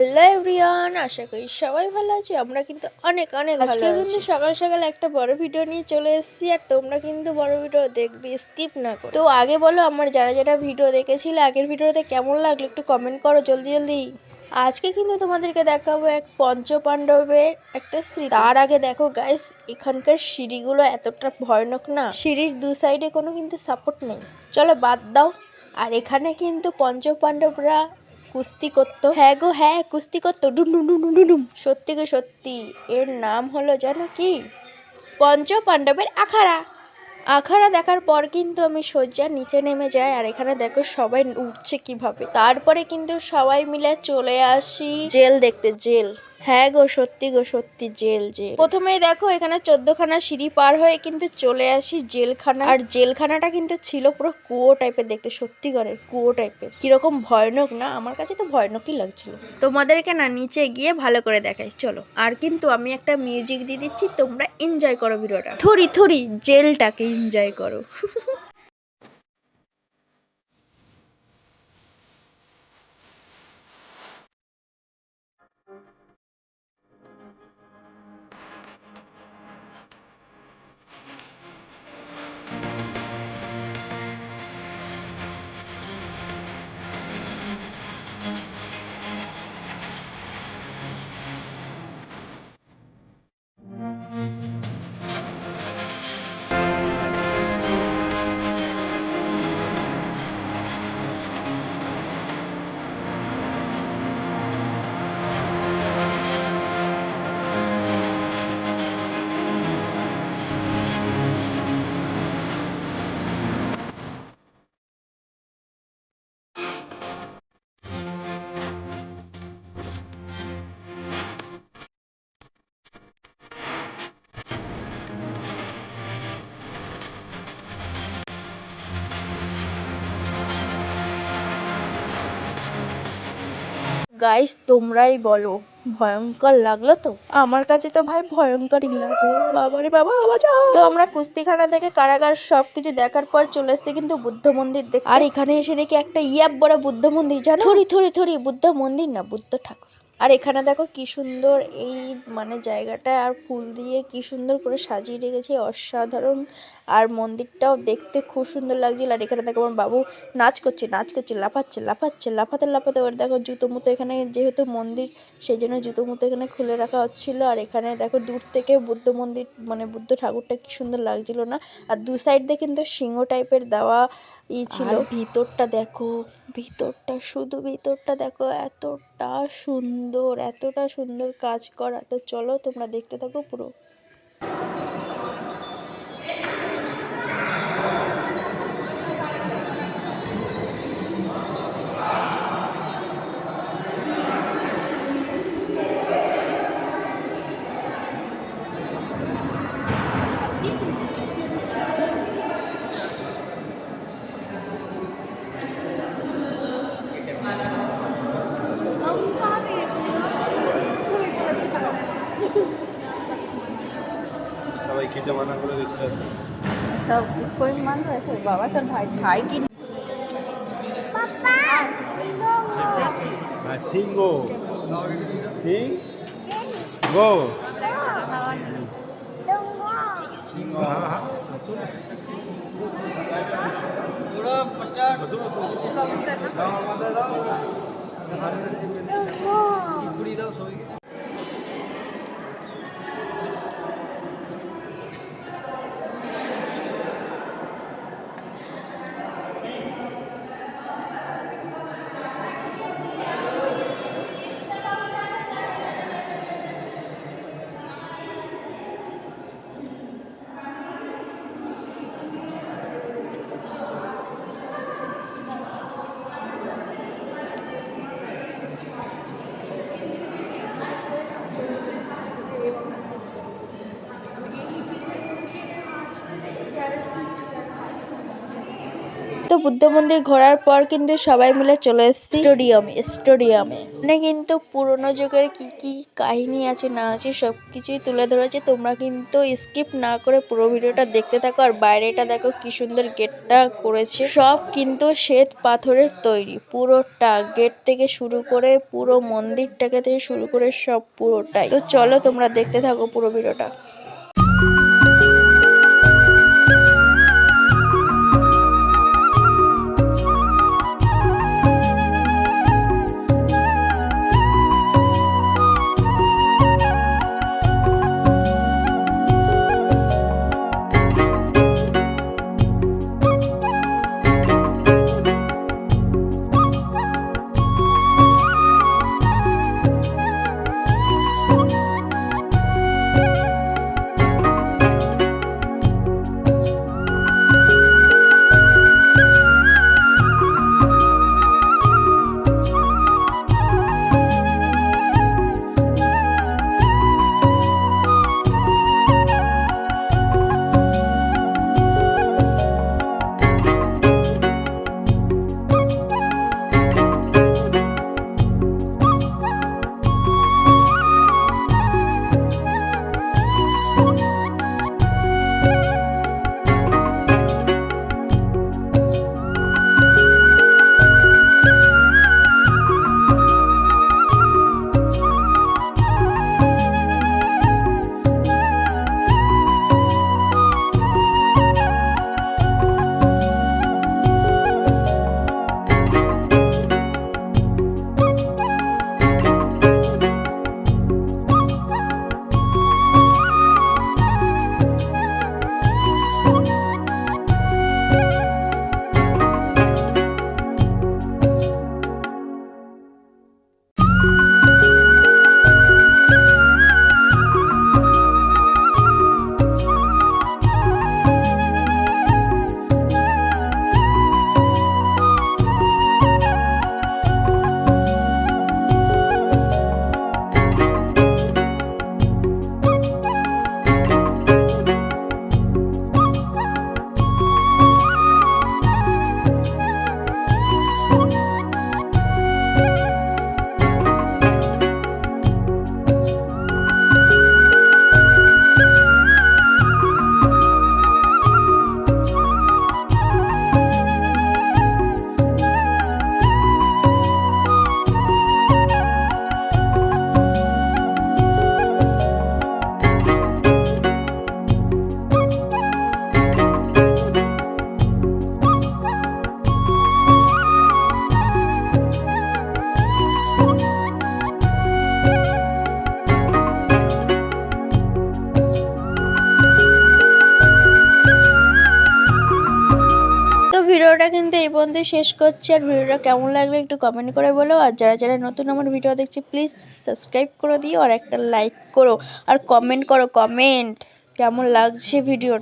Hello everyone আশা করি সবাই ভালো আছে আমরা কিন্তু অনেক অনেক আজকে কিন্তু সকাল সকাল একটা বড় ভিডিও নিয়ে চলে এসেছি আর তোমরা কিন্তু বড় ভিডিও দেখবে স্কিপ না করো। তো আগে বলো আমার যারা যারা ভিডিও দেখেছিলে আগের ভিডিওতে কেমন লাগল একটু কমেন্ট করো জলদি জলদি। আজকে কিন্তু তোমাদেরকে দেখাবো এক পঞ্চ পাণ্ডবের একটা স্মৃতি। তার আগে দেখো গাইস এখানকার সিঁড়িগুলো এতটা ভয়ানক না সিঁড়ির দু সাইডে কোনো কিন্তু সাপোর্ট নেই। চলো বাদ দাও। আর এখানে কিন্তু পঞ্চ পাণ্ডবরা কুস্তি করতো হ্যাঁ গো হ্যাঁ কুস্তি করতো ডুম ডুম ডুম ডুম ডুম। সত্যি গো সত্যি। এর নাম হলো জানো কি? পঞ্চ পাণ্ডবের আখাড়া। আখাড়া দেখার পর কিন্তু আমি শয্যা নিচে নেমে যাই আর এখানে দেখো সবাই উঠছে কীভাবে। তারপরে কিন্তু সবাই মিলে চলে আসি জেল দেখতে জেল। হ্যাঁ গো, সত্যি গো, সত্যি জেল জেল। প্রথমেই দেখো, এখানে চোদ্দখানা সিঁড়ি পার হয়ে কিন্তু চলে আসি জেলখানা। আর জেলখানাটা কিন্তু ছিল পুরো কুয়ো টাইপের দেখতে, সত্যি করে কুয়ো টাইপের। কীরকম ভয়ানক না, আমার কাছে তো ভয়ানকই লাগছিল। তোমাদেরকে না, নিচে গিয়ে ভালো করে দেখাই, চলো। আর কিন্তু আমি একটা মিউজিক দিয়ে দিচ্ছি, তোমরা এনজয় করো ভিডিওটা। থরি থরি, জেলটাকে এনজয় করো। গাইস তোমরাই বলো ভয়ঙ্কর লাগল তো? আমার কাছে তো ভাই ভয়ঙ্করই লাগল। বাবারে বাবা বাঁচাও তো আমরা কুস্তিখানা থেকে কারাগার সব কিছু দেখার পর চলে এসেছি কিন্তু বুদ্ধ মন্দির দেখতে। আর এখানে এসে দেখি একটা ইয়াব বড় বুদ্ধ মন্দির জানো? থরি থরি থরি বুদ্ধ মন্দির না বুদ্ধ ঠাকুর। আর এখানে দেখো কি সুন্দর এই মানে জায়গাটা আর ফুল দিয়ে কি সুন্দর করে সাজিয়ে রেখেছে অসাধারণ। আর মন্দিরটাও দেখতে খুব সুন্দর লাগছিল। আর এখানে দেখো আমার বাবু নাচ করছে নাচ করছে লাফাচ্ছে লাফাচ্ছে লাফাতে লাফাতে। ওর দেখো জুতো মুতো এখানে যেহেতু মন্দির সেই জন্য জুতো মুতো এখানে খুলে রাখা হচ্ছিল। আর এখানে দেখো দূর থেকে বুদ্ধ মন্দির মানে বুদ্ধ ঠাকুরটা কি সুন্দর লাগছিল না। আর দু সাইড দিয়ে কিন্তু সিংহ টাইপের দেওয়া ই ছিল। ভিতরটা দেখো ভিতরটা শুধু ভিতরটা দেখো এতটা সুন্দর এতটা সুন্দর কাজ করা। তো চলো তোমরা দেখতে থাকো পুরো সবাই খেতে মানা করে দিচ্ছে। সব কোই মান রয়েছে বাবা তোর ভাই ভাই কি? হ্যাঁ সিংগো সিং গো। সিংহ। দাও আমাদের দাও। তো বুদ্ধ মন্দির ঘোরার পর কিন্তু সবাই মিলে চলে এসেছি। স্টেডিয়ামে স্টেডিয়ামে। মানে কিন্তু পুরোনো যুগের কি কি কাহিনী আছে, না আছে সব কিছুই তুলে ধরেছে। তোমরা কিন্তু স্কিপ না করে পুরো ভিডিওটা দেখতে থাকো আর বাইরেটা দেখো কি সুন্দর গেটটা করেছে। সব কিন্তু শ্বেত পাথরের তৈরি, পুরোটা গেট থেকে শুরু করে পুরো মন্দিরটাকে থেকে শুরু করে সব পুরোটাই। তো চলো তোমরা দেখতে থাকো পুরো ভিডিওটা। ভিডিওটা কিন্তু এই পর্যন্ত শেষ করছি। আর ভিডিওটা কেমন লাগল একটু কমেন্ট করে বলো। আর যারা যারা নতুন আমার ভিডিও দেখছে প্লিজ সাবস্ক্রাইব করে দিও আর একটা লাইক করো। আর কমেন্ট করো কমেন্ট কেমন লাগছে ভিডিওটা?